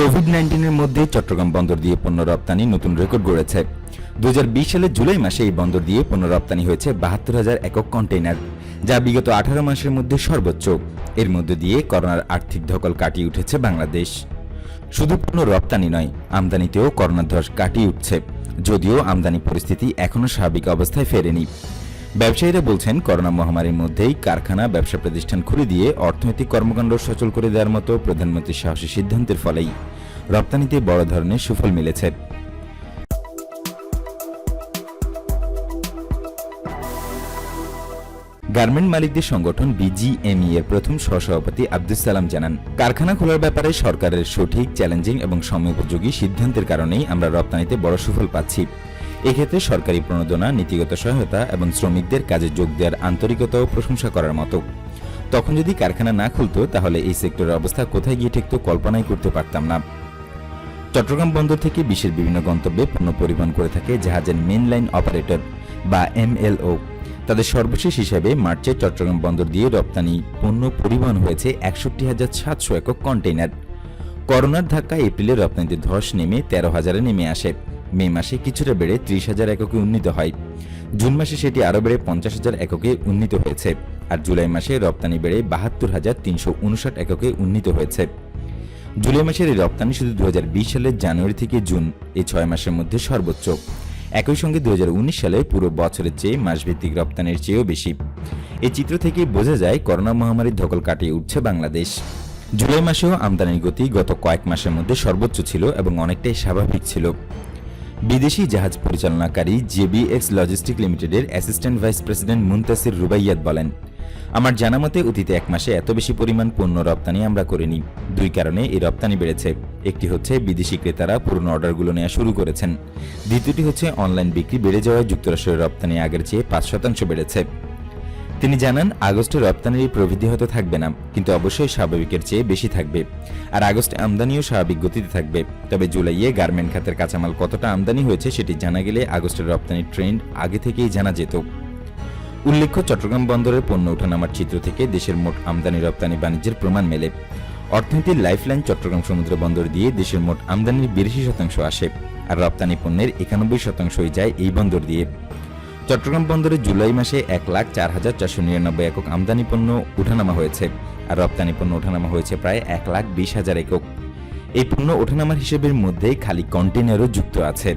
Covid নাইন্টিনের মধ্যে চট্টগ্রাম বন্দর দিয়ে পণ্য রপ্তানি নতুন রেকর্ড গড়েছে। দু হাজার বিশ সালের জুলাই মাসে এই বন্দর দিয়ে পণ্য রপ্তানি হয়েছে বাহাত্তর হাজার একক কন্টেইনার, যা বিগত আঠারো মাসের মধ্যে সর্বোচ্চ। এর মধ্যে দিয়ে করোনার আর্থিক ধকল কাটিয়ে উঠেছে বাংলাদেশ। শুধু পণ্য রপ্তানি নয়, আমদানিতেও করোনার ধস কাটিয়ে উঠছে, যদিও আমদানি পরিস্থিতি এখনও স্বাভাবিক অবস্থায় ফেরেনি। ব্যবসায়ীরা বলছেন, করোনা মহামারীর মধ্যেই কারখানা, ব্যবসা প্রতিষ্ঠান খুলে দিয়ে অর্থনৈতিক কর্মকাণ্ড সচল করে দেওয়ার মতো প্রধানমন্ত্রীর সাহসী সিদ্ধান্তের ফলেই রপ্তানিতে বড় ধরনের সুফল মিলেছে। গার্মেন্ট মালিকদের সংগঠন বিজিএমই এর প্রথম সহসভাপতি আব্দুল সালাম জানান, কারখানা খোলার ব্যাপারে সরকারের সঠিক চ্যালেঞ্জিং এবং সময়োপযোগী সিদ্ধান্তের কারণেই আমরা রপ্তানিতে বড় সুফল পাচ্ছি। এক্ষেত্রে সরকারি প্রণোদনা, নীতিগত সহায়তা এবং শ্রমিকদের কাজে যোগ দেওয়ার আন্তরিকতাও প্রশংসা করার মতো। তখন যদি কারখানা না খুলতো, তাহলে এই সেক্টরের অবস্থা কোথায় গিয়ে ঠেকতো কল্পনাই করতে পারতাম না। চট্টগ্রাম বন্দর থেকে বিশ্বের বিভিন্ন গন্তব্যে পণ্য পরিবহন করে থাকে জাহাজের মেন লাইন অপারেটর বা এমএলও তাদের সর্বশেষ হিসাবে মার্চে চট্টগ্রাম বন্দর দিয়ে রপ্তানি পণ্য পরিবহন হয়েছে একষট্টি হাজার সাতশো একক কন্টেইনার। করোনার ধাক্কায় এপ্রিলে রপ্তানিতে ধস নেমে তেরো হাজারে নেমে আসে। মে মাসে কিছুটা বেড়ে ত্রিশ হাজার এককে উন্নীত হয়। জুন মাসে সেটি আরও বেড়ে পঞ্চাশ হাজার এককে উন্নীত হয়েছে আর জুলাই মাসে রপ্তানি বেড়ে বাহাত্তর হাজার তিনশো উনষাট এককে উন্নীত হয়েছে। জুলাই মাসের এই রপ্তানি শুধু দু হাজার বিশ সালের জানুয়ারি থেকে জুন, এই ছয় মাসের মধ্যে সর্বোচ্চ। একই সঙ্গে দু হাজার উনিশ সালে পুরো বছরের চেয়ে মাসভিত্তিক রপ্তানির চেয়েও বেশি। এই চিত্র থেকে বোঝা যায় করোনা মহামারীর ধকল কাটিয়ে উঠছে বাংলাদেশ। জুলাই মাসেও আমদানির গতি গত কয়েক মাসের মধ্যে সর্বোচ্চ ছিল এবং অনেকটাই স্বাভাবিক ছিল। বিদেশি জাহাজ পরিচালনাকারী জেবিএক্স লজিস্টিক লিমিটেডের assistant vice president Muntasir Rubaiyat বলেন, আমার জানা মতে অতীতে এক মাসে এত বেশি পরিমাণ পণ্য রপ্তানি আমরা করিনি। দুই কারণে এই রপ্তানি বেড়েছে। একটি হচ্ছে বিদেশি ক্রেতারা পুরনো অর্ডারগুলো নেওয়া শুরু করেছেন। দ্বিতীয়টি হচ্ছে অনলাইন বিক্রি বেড়ে যাওয়ায় যুক্তরাষ্ট্রের রপ্তানি আগের চেয়ে পাঁচ শতাংশ বেড়েছে। তিনি জানান, আগস্টে রপ্তানির প্রবৃদ্ধি হয়তো থাকবে না, কিন্তু অবশ্যই স্বাভাবিকের চেয়ে বেশি থাকবে। আর আগস্টে আমদানিও স্বাভাবিক গতিতে থাকবে। তবে জুলাইয়ে গার্মেন্ট খাতের কাঁচামাল কতটা আমদানি হয়েছে সেটি জানা গেলে আগস্টের রপ্তানির ট্রেন্ড আগে থেকেই জানা যেত। উল্লেখ্য, চট্টগ্রাম বন্দরের পণ্য ওঠানামার চিত্র থেকে দেশের মোট আমদানি রপ্তানি বাণিজ্যের প্রমাণ মেলে। অর্থনীতির লাইফলাইন চট্টগ্রাম সমুদ্র বন্দর দিয়ে দেশের মোট আমদানির বিরাশি শতাংশ আসে, আর রপ্তানি পণ্যের একানব্বই শতাংশই যায় এই বন্দর দিয়ে। চট্টগ্রাম বন্দরে জুলাই মাসে এক লাখ চার হাজার চারশো নিরানব্বই একক আমদানি পণ্য উঠানামা হয়েছে আর রপ্তানি পণ্য ওঠানামা হয়েছে প্রায় এক লাখ বিশ হাজার একক। এই পণ্য ওঠানামার হিসেবের মধ্যে খালি কন্টেনারও যুক্ত আছে।